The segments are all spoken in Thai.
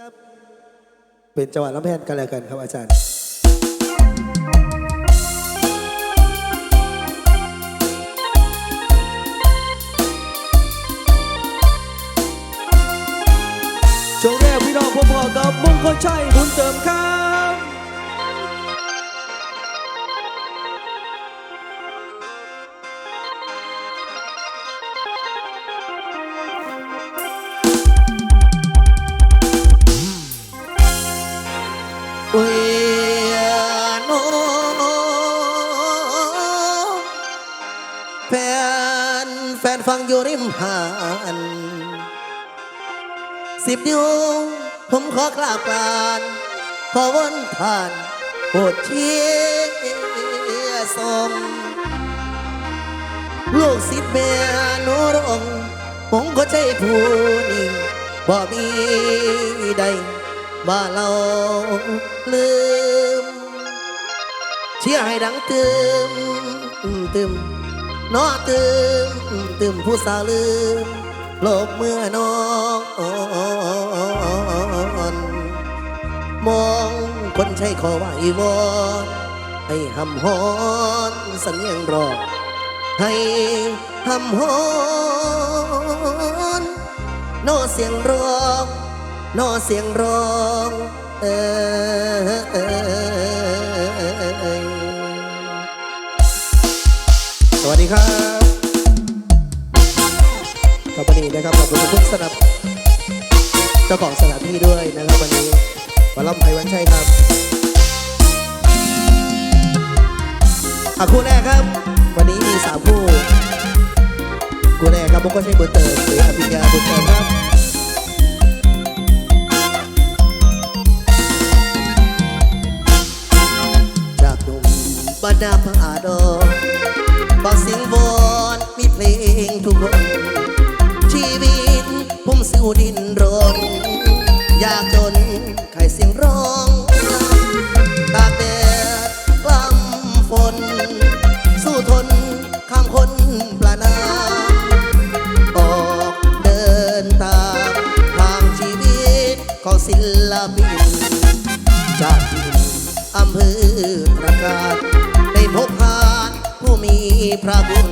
ครับ เป็นจังหวัดลำแพนกันแล้วกันครับอาจารย์ช่วงแรกพี่น้องพบกับมงคลชัยบุญเติมครับ ฟังอยู่ริมหาดสิบนิ้วผมขอกราบกรานขอวนผ่านโปรดเชียสมลูกศิษย์แม่หนูรงผมก็ใจผู้นี้บ่มีใดมาเราลืม เชียร์ให้ดังตึมตึม นอตึมตึมผู้สาวลืมโลกเมื่อนอนมองคนใช้ขอไหววอนให้หำฮอนสัญญงรอให้ทำฮอนโนเสียงร้องโนเสียงร้อง เออ วัสดีครับกับวันนี้นะครับขอบคุณทุกสนับเจ้าของสถานที่ด้วยนะครับวันนี้วัลล่ำไพวันชัยครับอะคู่แรกครับ วันนี้มีสามคู่คู่แรกครับผมงคลชัยบุญเติมหรืออภิญญาบุญเติมครับจากหนุ่มบรรดาผาดอกบอ กเสียงวอนมีเพลงทุกคนชีวิตผมสู้ดินรน อยากจะ ระคุณ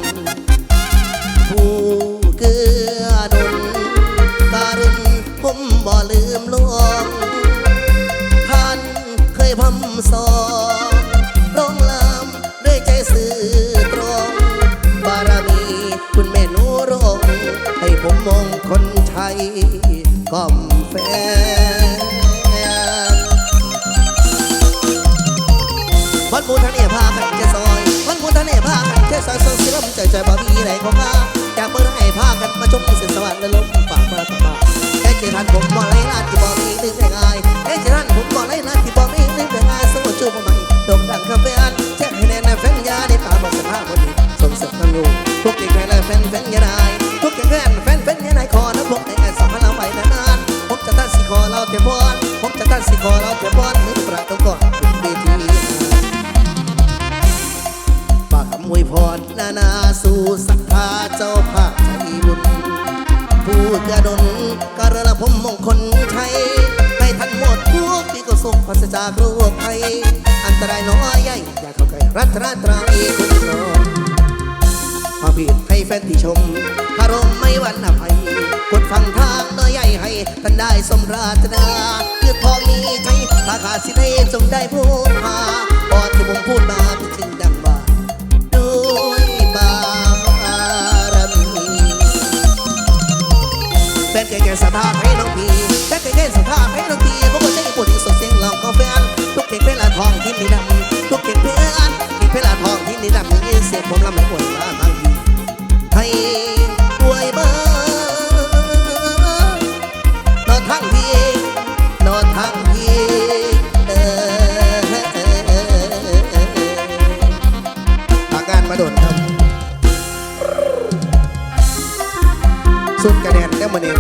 ผู้เกื้อหนุนการุณผมบ่ลืมลวง ท่านเคยพำสอนร้องลำด้วยใจสื่อตรง บารมีคุณแม่นูรงให้ผมมองคนไทยก้อมแฟนวันพุธทะเลพากัน พากันจะซอยส่งสิมใจใจบ่มีไหนของข้าอยากเปิดให้พากันมาชมเส้นสวรรค์และลมปากมาตมาแค่เจอทันผมบ่ไรลาที่บ่มีนึกได้ง่ายแค่เจอทันผมบ่ไรลาที่บ่มีนึกได้ง่ายสู้ชูบ่ใหม่โด่งดังคาเฟ่อันแจ้งให้แน่นแฟนยาได้ป่าบอกสภาพวันนี้ส่งเสริมทั้งลูกทุกเก่งแค่และแฟนแฟนยาได้ทุกเก่งแค่แฟนแฟนยาได้ขอนะผมในงานสองพันเราไว้นานผมจะตั้งสิขอเราเต็มบอลผมจะตั้งสิขอเราเต็มบอลมือประตูก่อน อวยพรนานาสู่ศรัทธาเจ้าภาพใจบุญ ผู้เกื้อนการละผมมงคลชัยให้ท่านหมดทุกปีก็สุขพัสจากโรคภัยอันตรายน้อยใหญ่อย่าเข้าใกล้รัตราตรายคุณรอความผิดให้แฟนที่ชมคารมไม่วันอภัยกดฟังทางน้อยใหญ่ให้ท่านได้สมราตนาคือทองนี้ใจราคาสิได้จงได้พูดมาพอที่ผมพูดมาเป็นจริงดังว่าด้ แก่แก่ๆสถาให้น้องพีแก่แก่ๆสถาให้น้องพีเพราะว่าใจปวดที่สุดเสียงลองก็แฟนทุกเก่งเวลาทองที่นี่ดำทุกเก่งเพื่อนเก่งเวลาทองที่นี่ดำมีเสียงผมลำไม่หมด สุดกระแดนได้มาเนี่ย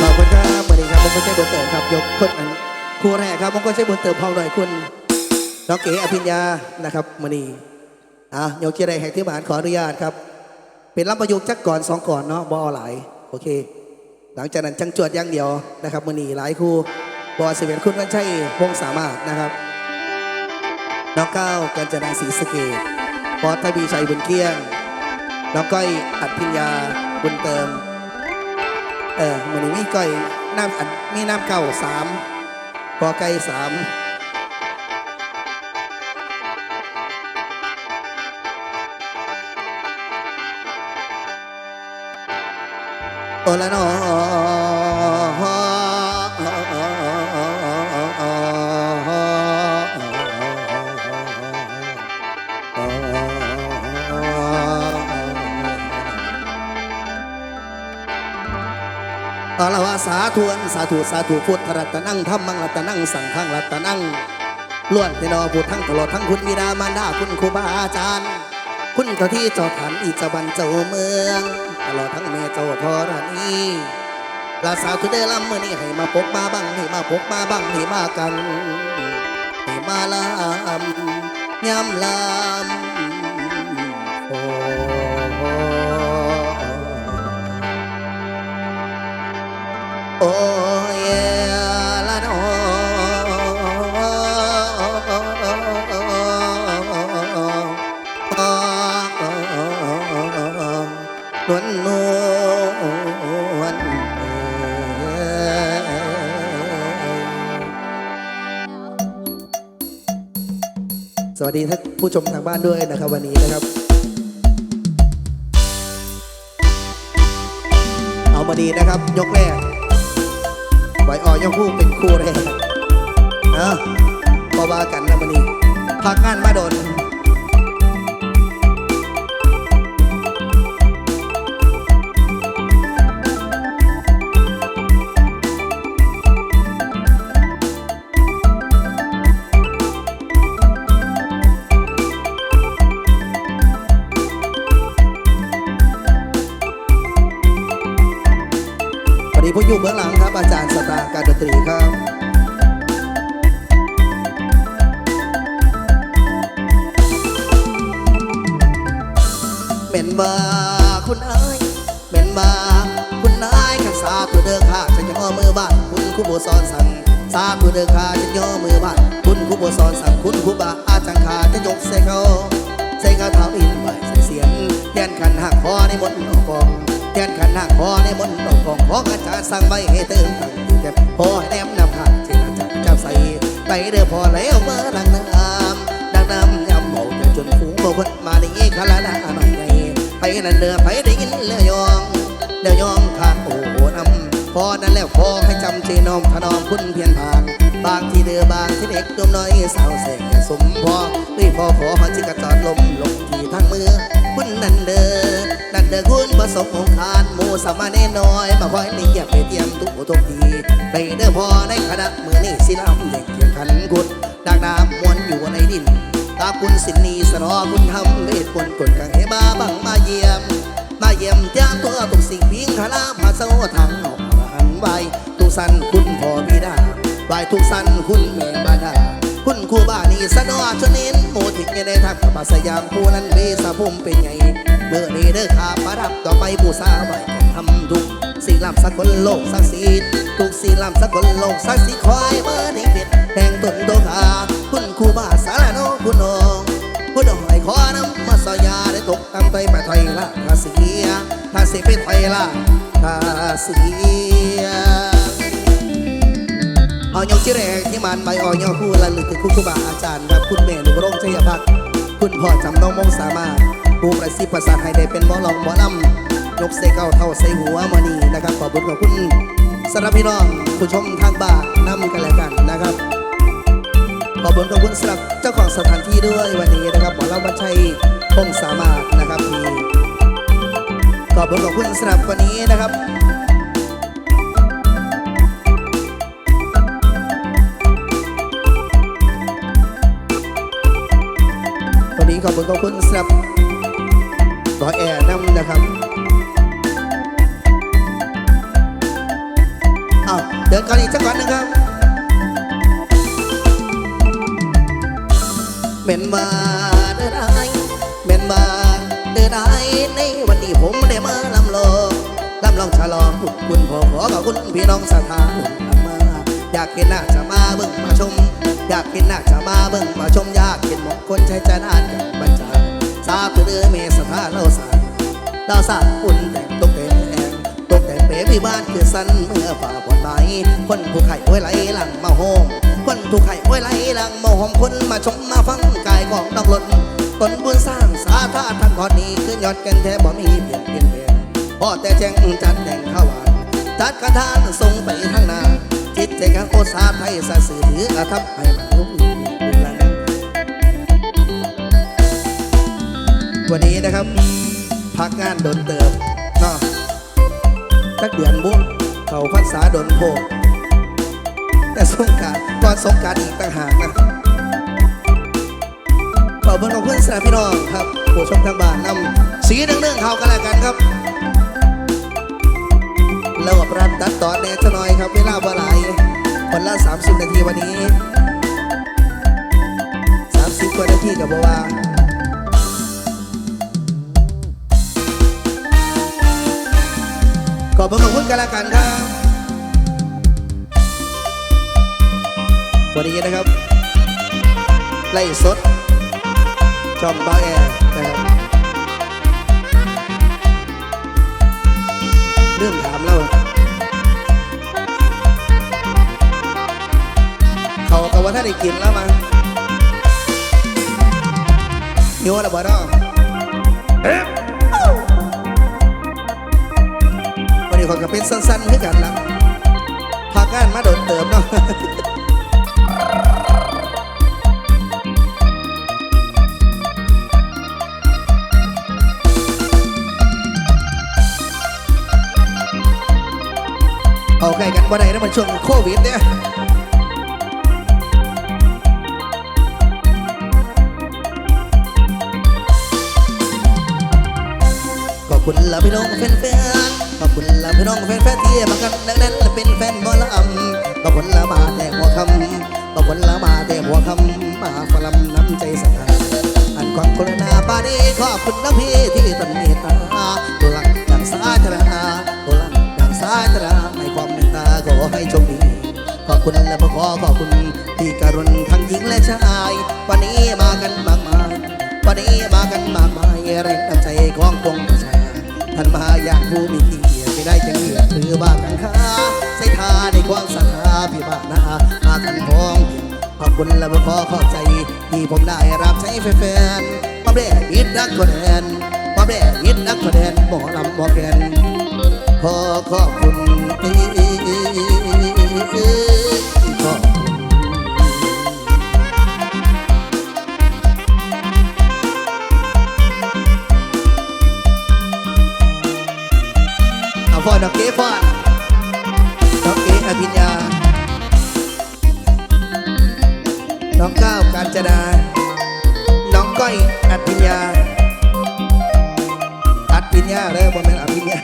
ขอบคุณครับวันนี้ครับผมงคลชัยบุญเติมครับ ยกคนอันคู่แรกครับผมงคลชัยบุญเติมพองหน่อยคุณน้องเก๋อภิญญานะครับมณีอะโยกที่ใดแห่งที่บ้านขออนุญาตครับ เป็นรับประยุกต์จักก่อนสองก่อนเนาะบอหลาย โอเค หลังจากนั้นจังจวดอย่างเดียวนะครับมณีหลายครู บอสิเวนคุณวันชัยวงสามารถนะครับ น้องก้าวกัญจนาศรีสะเกตปอทวีชัยบุญเกี้ยง น้องก้อยอัดพิญญาบุญเติม เออมันนี้มีก้อยน้ำอัดมีน้ำเก่าสามกอไก่สามโอละนอ สาธุนสาธุสาธุพุทธรัตนังธรรมังรัตนังสังฆังรัตนังล้วนที่นอพุทธังตลอดทั้งคุณบิดามารดาคุณครูบาอาจารย์ คุณเจ้าที่เจ้าฐานอีจบันเจ้าเมือง ตลอดทั้งแม่เจ้าธรณีลาสาวทุเดอลำเมื่อนี้ให้มาพกมาบังให้มาพกมาบังให้มากันให้มาลำย้ำลำ โอ้ยละนนวลนวลสวัสดีท่านผู้ชมทางบ้านด้วยนะครับ วันนี้นะครับ เอามาดีนะครับ ยกแรก ไว้ออยกคู่เป็นคู่แรกนะบาบากันนะมันนี้พักงานมาโดน เป็นบ่าคุณเอ้ยเป็นบ่าคุณนายขันสาธุเด้อข้าฉันจะย่อมือบ้านคุณครูโบสอนสั่งสาธุเด้อข้าฉันย่อมือบ้านคุณครูโบสอนสั่งคุณครูบาอาจารย์ข้าจะยกใส่เขาใส่เขาเท้าอินไหวใส่เสียงแทนขันหักคอในมดนต์ฟองแทนขันหักคอในมนต์ฟองของอาจารย์สั่งไว้ให้เติมตั้งอยู่แก่พอให้แนมนำผ่านเจรจาจับใส่ไปเด้อพอแล้วเมื่อดังน้ำดังน้ำยำเมาจนจนฝูงบ่เพิ่นมาได้อีกคาละนาหน่อย นั่นเด้อไปได้ยินเลือยองเลือยองขางโอ้โหนำพอนั้นแล้วพอให้จำเจนอมถนอมคุณเพียรทาง บางที่เดือบางที่เด็กดมน้อยสาวแสกสมพอด้วยพอขอหอจิกระจอดลมลงที่ทางมือคุณนั่นเด้อนั่นเด้อคุณประสงค์องคารหมูสามเณรน้อยมาคอยนี่เก็บไปเตรียมทุกทุกทีไปเด้อพอในคณะมือนี่สิลำเด็กเกียงขันกุดดังน้ำมวนอยู่ในดิน ตาคุณสินนีสนอคุณทำเวทปนกดกังเฮบาบังมาเยี่ยม มาเยี่ยมจ้าตัวตุกสิ่งพิงคลาพาเสาทางออกหันไหวทุกสันคุณพ่อบิดาไหวทุกสันคุณแม่บาดาคุณครูบ้านีสนอชนินโมถึงยังได้ทักกัสยามผู้นั้นเบสะพุ่มเป็นไงเมื่อนี้เด้อขาประดับต่อไปบูชาไว้ สิ่ลำสักคนโลกสักสีทุกสิ่ลำสักคนโลกสักสีคอยเมื่อนี้เป็ดแห่งต้นโตขาคุณครูบาสารโนคุณน้องผู้ดอยขอน้ำมาสอยาได้ตกตำไปไปถอยละทาเสียทาสิไปถอยละทาเสีเอายองชิแรกที่มันใบออยอคู่ละลึกถึงคุณครูบาอาจารย์ครับคุณแม่หนุ่มรงชัยพักคุณพ่อจำน้องมงสามารถผู้ประสิทธิ์ประสาทให้ได้เป็นหมอลองหมอลำ ยกใส่เก้าเท่าใส่หัวมานีนะครับขอบคุณขอบคุณสำหรับพี่น้องผู้ชมทางบ้านนำกันแล้วกันนะครับ ขอบคุณขอบคุณสำหรับเจ้าของสถานที่ด้วยวันนี้นะครับหมอเล่าบัญชัยพงสามารถนะครับที่ขอบคุณขอบคุณสำหรับวันนี้นะครับวันนี้ขอบคุณขอบคุณสำหรับบอแอร์น้ำนะครับ ดินก่อนอีกสักก่อนหนึ่งครับเม่นมาเด้อได้เม่นมาเด้อได้ในวันนี้ผมได้มาลำลองลำลองฉลองบุญคุณขอขอกับคุณพี่น้องสถานนำมา อยากเห็นหน้าจะมาเบิ่งมาชม อยากเห็นหน้าจะมาเบิ่งมาชมอยากเห็นหมงคนใช้จะนานบบัญชาทราบเดือเมษภาเราสานดาวสาอุ่นแต่งตกแต่ง กแต่งเป๋วิบ้านคือสันเมื่อฝ่าฝนไหลคนผู้ไข่ไว้ไหลหลังมาโฮมคนถูกไข่ไว้ไหลหลังมาหอมคนมาชมมาฟังกายของดอกหล่นตนบุญสร้างสาธาท่านพอนี้คือยอดกันแท้บ่มีเปลี่ยนเปลี่ยนแปลงพ่อแต่แจ้งจัดแต่งข้าวหวานจัดกระทานส่งไปทางนาจิตใจกับโอสาไทยสะสื่อถือกระทับให้มันรู้บุญหลังวันนี้นะครับ พักงานโดนเติม สักเดือนบุญเขาพันษาโดนโพแต่สงการก่อนสงการอีกต่างหากนะขอบคุณขอบคุณสำหรับพี่น้องครับผู้ชมทางบ้านนำสีเรื่องๆเขากันแล้วกันครับแล้วกับรันตัดต่อแน่จะหน่อยครับเวลาบ่หลาย สดช่องบ้าแอร์นะครับเรื่องถามเราเขากับว่าถ้าได้กินแล้วมั้งนี่ว่าระเบิดอะวันนี้คนก็เป็นสั้นๆให้กันละพากงานมาโดนเติมเนาะ เอาใกล้กันบ่ได้นะมันช่วงโควิดเนี่ยขอบคุณละพี่น้องแฟนๆขอบคุณละพี่น้องแฟนๆที่มากันดังนั้นเป็นแฟนบอลอำขอบคุณละมาแต่หัวคำขอบคุณละมาแต่หัวคำมาฟลำน้ำใจสถานอันความกรุณาปานีขอบคุณนะพี่ที่ต้นเมตตาตัวหลักอย่างสาธารณะตัวหลักอย่างสาธารณะให้ควา ให้โชคดี ขอบคุณและขอขอบคุณที่กรุณทั้งหญิงและชาย วันนี้มากันมากมาย วันนี้มากันมากมายแรงน้ำใจของปวงประชาท่านมาอย่างผู้มีเกียรติไม่ได้จะเกียรติหรือว่ากังขาใส่ทาในความศรัทธาพี่บ้านามากันพ้องขอบคุณและขอขอบใจ ที่ผมได้รับใช้แฟนๆมาแบ่ยิดนักคนแทนมาแบ่ยิดนักคนแทนบ่ลำบ่แกน ขอขอบคุณขอบเอาฟอดอกเก๋ฟอดอกเก๋อภิญญาน้องก้าวกาญจนาน้องก้อยอภิญญาอภิญญาเลยบ่แม่นอภิญญา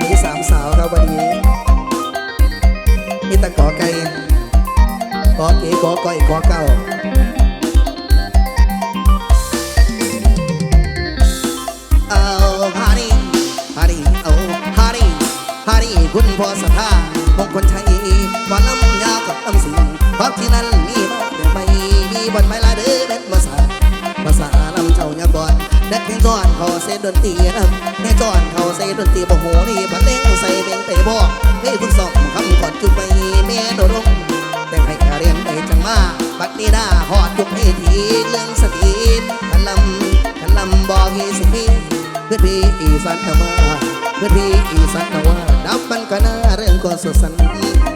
วันนี้สามสาวครับวันนี้มีแตะกอไก่กอเก๋กอก้อยกอเก้าเอาฮารีฮารีเอาฮารีฮารีคุณพ่อสัทธามงคลชัยวันละ งก่อนเขาเซดนตรีนะในก่อนเขาเซดนตรีบ่โหนี่พันเล่งใส่เพลงไปบอกให้คุณสองคำก่อนจุดไปเมียโดนลงแต่ให้เรียนไปจังมาบัดนี้หน้าหอดจุกให้ทีเรื่องสติขันลำขันลำบอกให้สิพี่เพื่อนพี่อีสันเอามาเพื่อนพี่อีสันเอาว่าดับมันก็น่าเรื่องก็สุดสัน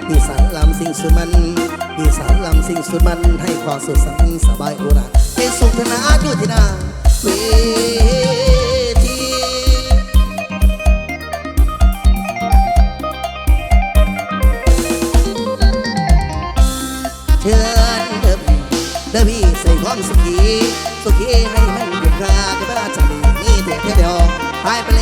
อีสานลำสิ่งสุมันอีสานลำสิ่งสุมันให้ความสุดสันสบายอุราให้สุขนาอยู่ที่นาเเดิมพี่ใส่ความสุขี สุขีให้มันเดือดราจะไม่ได้จะมีนี่เดียวเดียวหายไปเลย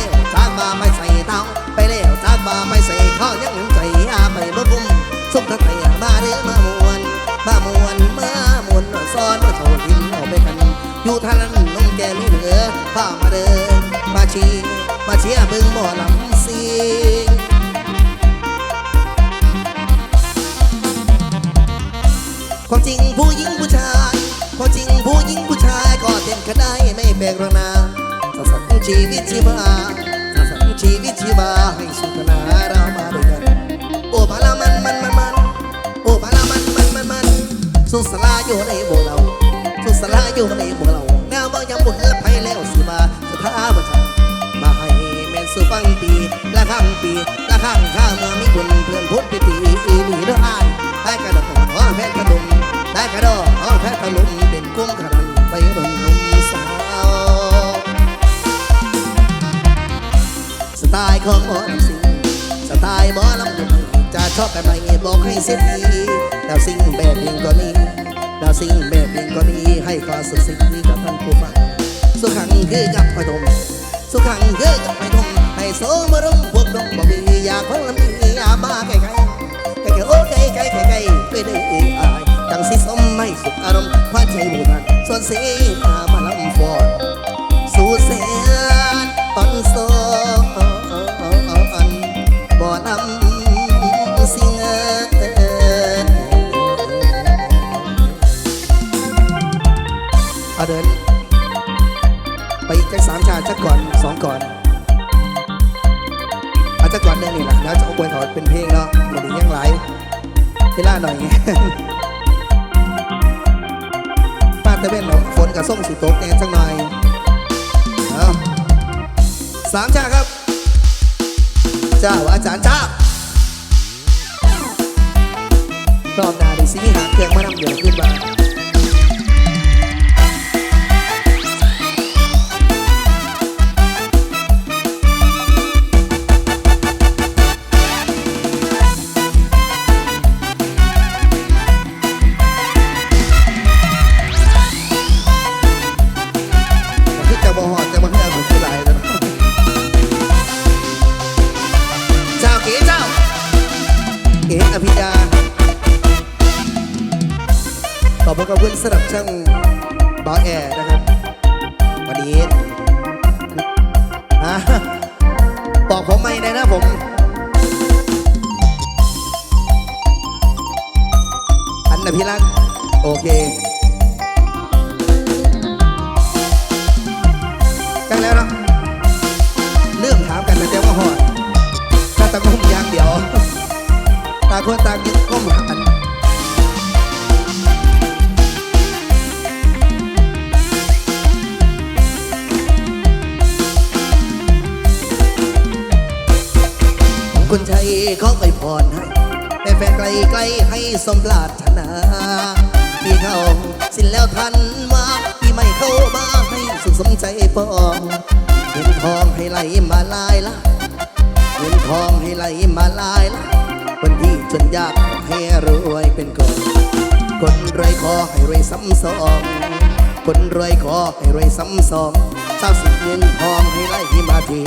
ความจริงผู้หญิงผู้ชายพอจริงผู้หญิงผู้ชายก็เต้นกันได้ไม่แปลกหรอกนะสัสันชีวิตชีวาสัสันชีวิตชีวาให้สุขนาเรามาด้วยกันโอ้มาละมันมันมันมันโอ้มาละมันมันมันมันสุขสลาอยู่ในโบเราสุขสลาอยู่ในโบเราแนวบ่ยังบุญและไผแล้วสิมาสถาบันมาให้แม่นสุฟังปีละข้างปีละข้างข้าเมื่อมีบุญเพื่อนพุทธปีปีอีหลีเด้ออ้ายได้กระดกหอแพทย์กระดุมได้ กระดอกหอแพทย์ตะลุมเป็นกุ้งกระดันไปรุ่นนุ่มสาว สไตล์ของหมอลำสิงสไตล์หมอลำดุจะชอบแบบไหนบอกให้เสียทีดาวซิงแบบเพลงก็มีดาวซิงแบบเพลงก็มีให้ความสุขสิ่งนี้กับท่านผู้ฟังสุขังคือกับพระดมสุขังคือกับพระดมให้โสมรุมพวกดงบ่มีอยากของลำมีอากมาไกลๆไกลๆโอ้ไกลไกลไกลไกลไปได้อ่ยอาย จังสิสมไม่สุขอารมณ์ควาใจบูนันส่วนเสียมาลำฟอนสู่เสียตอนโซอนบ่อนำสิงเอาเดิน ไปจักสามชาติจักก่อนสองก่อนอาจักก่อนเรื่องนี้ล่ะแล้วจะเอาบวยถอดเป็นเพลงเนาะมันยังไหลเวลาหน่อย วนเนาะส้มสีตกแน่สักหน่อยเอาสามชาครับ เจ้าอาจารย์จ้ารอบหน้าดิสิมีหางเครื่องมานำเดือดขึ้นมา นนพิรัก โอเคกันแล้วเนาะเรื่องถามกันแต่เดียวก็หอดถ้าตะกุ่มยางเดียวตาคนตางยึดก้มหันคุณชัยขอไปพรให้แต่แฟนไกลไกลให้สมปรารถ นาพี่เขาสิ้นแล้วทันมาพี่ไม่เข้ามาให้สุขสมใจปองเงินทองให้ไหลมาลายละเงินทองให้ไหลมาลายละคนที่จนยากขอให้รวยเป็นก่อนคนรวยขอให้รวยซ้ำสองคนรวยขอให้รวยซ้ำสองทรัพย์สินเงินทองให้ไหลมาที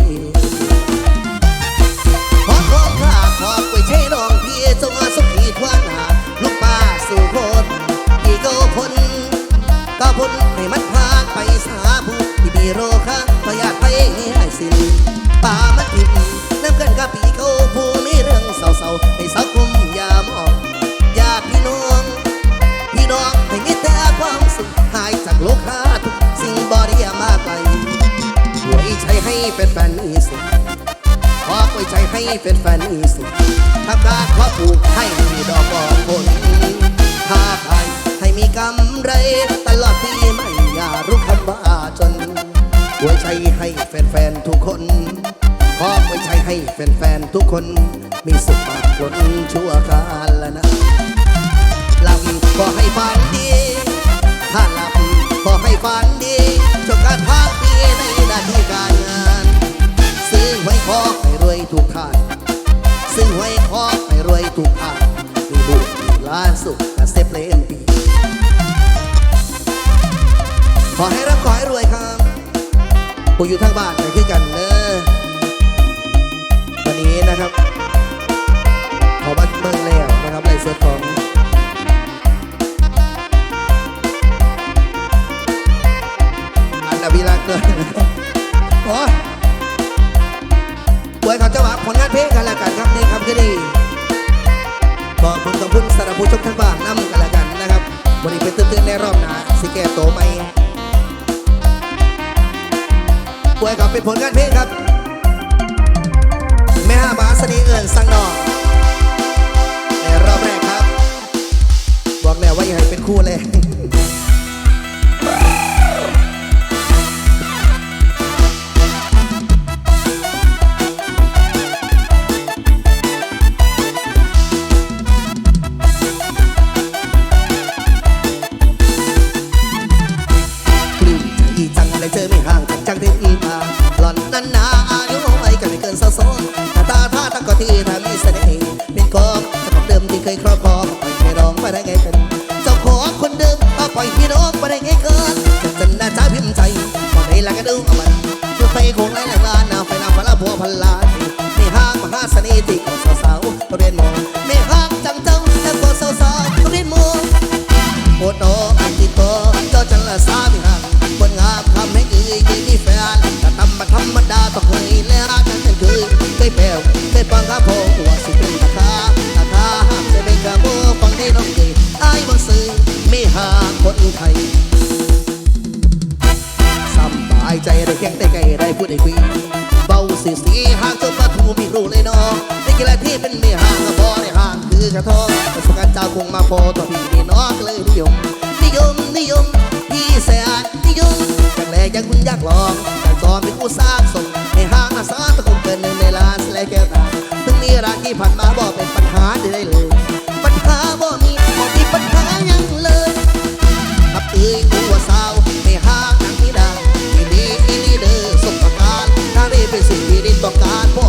ฟนๆทุกคน ขอไว้ใจให้แฟนๆทุกคน มีสุขมากคนชั่วกาลละนะหลับก็ให้ฝันดี ถ้าหลับก็ให้ฝันดีจบการพักปีในหน้าที่การงาน ซื้อหวยขอให้รวยทุกทางซื้อหวยขอให้รวยทุกทางมีบุญมีล้านสุขและเซฟเลนปีขอให้รับขอให้รวยครับ ผู้อยู่ทางบ้านไขึ้นกันเนอวันนี้นะครับ ขอบัตเมืองแล้วนะครับไลเซอร์ของอันดับวีรักเลยโอ้ป่วยเขาจะหวังผลงานเพลงกันละกันครับในคำที่ดีขอบคุณขอบคุณสารผู้ชมทั้งบ้านนั่มกันละกันนะครับวันนี้เป็นตื่นเต้นในรอบหนาสิแก่โตไหม ป่วยกับเป็นผลงานเพลงครับ แม่ห้าบาสนีเอิญสังนองในรอบแรกครับ บอกแล้วว่าอย่าให้เป็นคู่เลย เสพความรับผมว่าสุดรีนะคะนะคะามจะเป็นกระโบฟังได้น้องดีอ้ยบ่ซื้อไม่หาคนไทยสบายใจได้แข็งแต่ไกลได้พูดได้คุยเบาสีสีหางจนมาถูมีรู้เลยน้องได้กี่ลที่เป็นไม่หางกระบอในหางคือกระทองประสบการณ์เจ้าคงมาพอต่อพี่นี่น้องเลยนิยมนิยมนิยมพี่แสนนิยมจากแรกยังคุณยากลองแต่ตอนเป็นผู้สร้างส่งในหางมาสาตะโก นหนึ่งในลานและแก้วตาเพิ่งนี้รักที่ผ่านมาบอกเป็นปัญหาได้เลย ปัญหาบ่มีบ่มีปัญหายังเลยนับเอ้ยตัวสาวไม่ห่างนังนิดาอีนี้อีนี้เด้อสุขการถ้าได้เป็นสิ่งที่ดิต้องการพ่อ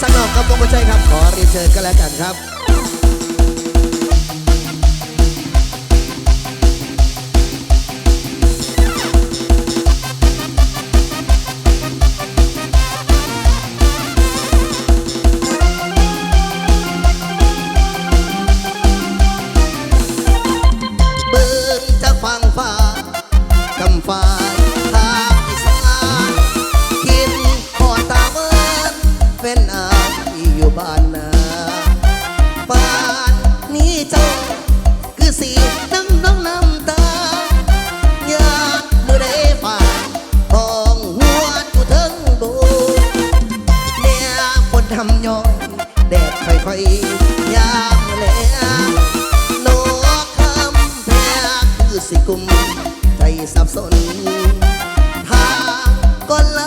สักหน่อครับผมก็ใช่ครับ ขอรียเชิญก็แล้วกันครับ ใจสับสนทาก็ล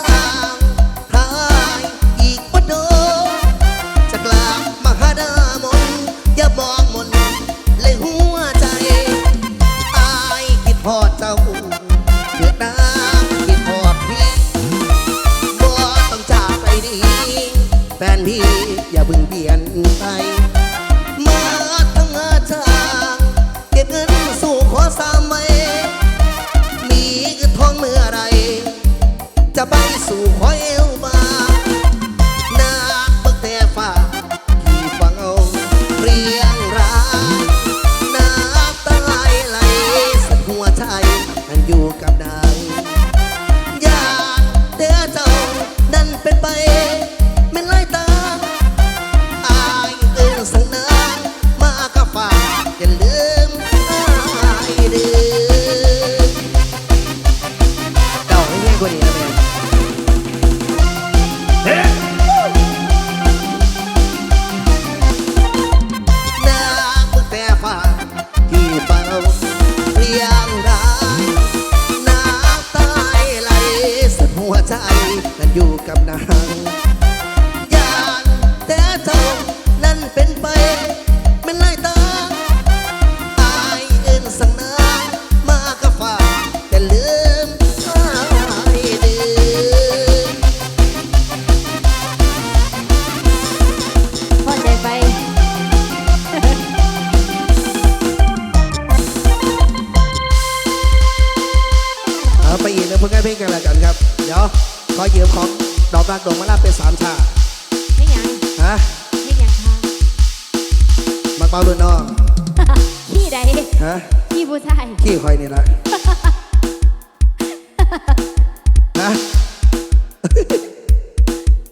ะไม่ยังค่ะมักเบารุ่นน้องขี้ใดฮะขี้ผู้ชายขี้คอยนี่แหละฮะ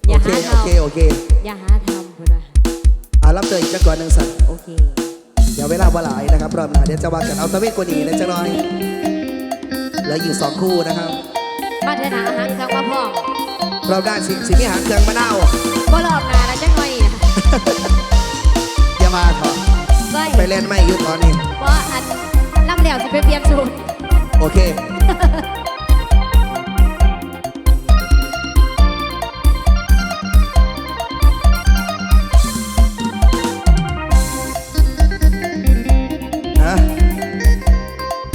อย่าโอเคหาโอทเคโอเคำอย่าหาทำเพื่อนว่าอ่ารับเจออีกจักก่อนหนึ่งสัตว์โอเคเดี๋ยวเวลาบ่หลายนะครับรอบหน้าเดี๋ยวจะว่ากันเอาตะเวนกว่านี้นะจังน้อยเหลืออยู่สองคู่นะครับมาเถอะนะอาหารเครื่องมาพร้อมรอบด้านสิสิมีหางเครื่องมะนาวบ่รอบหนาแล้วจังหน่อยนะ อย่ามาเถอะก้อยไปเล่นไม่อยู่ตอนนี้เพราะอันน้ำเหลวสิไปเปลี่ยนสูตรโอเค ฮะ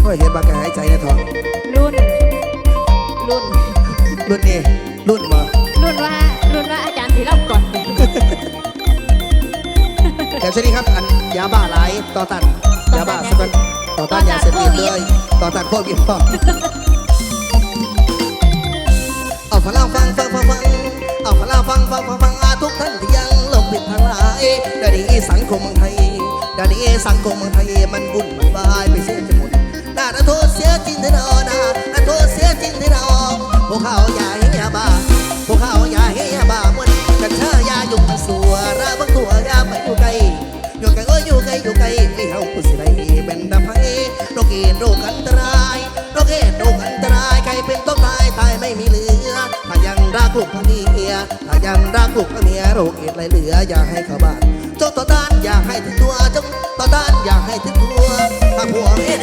ก็เห็นบากหายใจในท้องรุ่น รุ่น รุ่นนี้รุ่นมารุ่นว่ารุ่นว่าอาจารย์สิรับก่อน แต่ชนี้ครับอันยาบ้าหลายต่อตันยาบ้าสกัดต่อต้านยาเสพติดเลยต่อต้านโควิดพ่อเอาพลังฟังฟังฟังฟังเอาพลังฟังฟังฟังฟังอาทุกท่านที่ยังหลงผิดทางหลายดี๋ยวนี้สังคมเมืองไทยดี๋ยวนี้สังคมเมืองไทยมันวุ่นมันวายไปเสียจนหมดน่าจะโทษเสียจริงเถอะเนาน่าโทษเสียจริงเถอะเนาพวกเขาอยาใโรคเอดส์โรคอันตรายโรคเอดส์โรคอันตรายใครเป็นต้องตายตายไม่มีเหลือถ้ายังรักลูกพะเมียถ้ายังรักลูกพะเมียโรคเอดส์ไรเหลืออย่าให้เข้าบ้านจงต่อต้านอย่าให้ถึงตัวจงต่อต้านอย่าให้ถึงตัวถ้าผัวไม่ได้อัดสมัย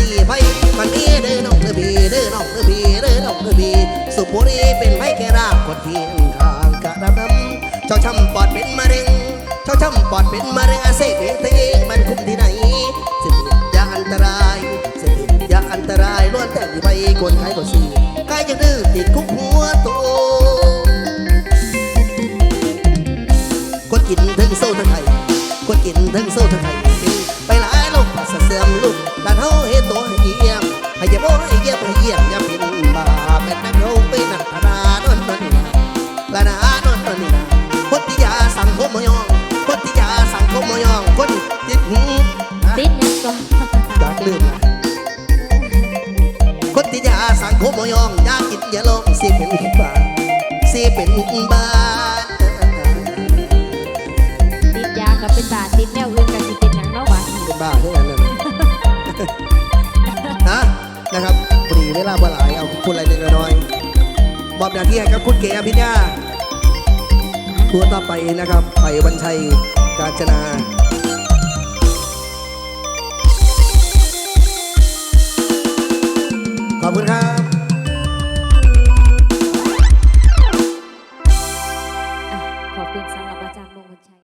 ลาบังสุนีไปมันมีเด้อน้องเด้อบีเด้อน้องเด้อบีเด้อน้องเด้อบีสุบุรีเป็นไผแก่รากคนเทียงข้างกระดำดำเจ้าช้ำปอดเป็นมะเร็งเจ้าช้ำปอดเป็นมะเร็งอาเซเองเองมันคุ้มที่ไหนเสพติดยาอันตรายเสพติดยาอันตรายล้วนแต่ที่ไปคนไทยก็ซื้อใกล้จะดื้อติดคุกหัวโตคนกินถึงโซ่ทั้งไทยคนกินถึงโซ่ทั้งไทยไปหลายโลกปัสเสื่อมลูกด้านเฮาเฮ็ นาที่ให้กับคุณเก๋อภิญญาตัวต่อไปนะครับไผ่วันชัยกาญจนา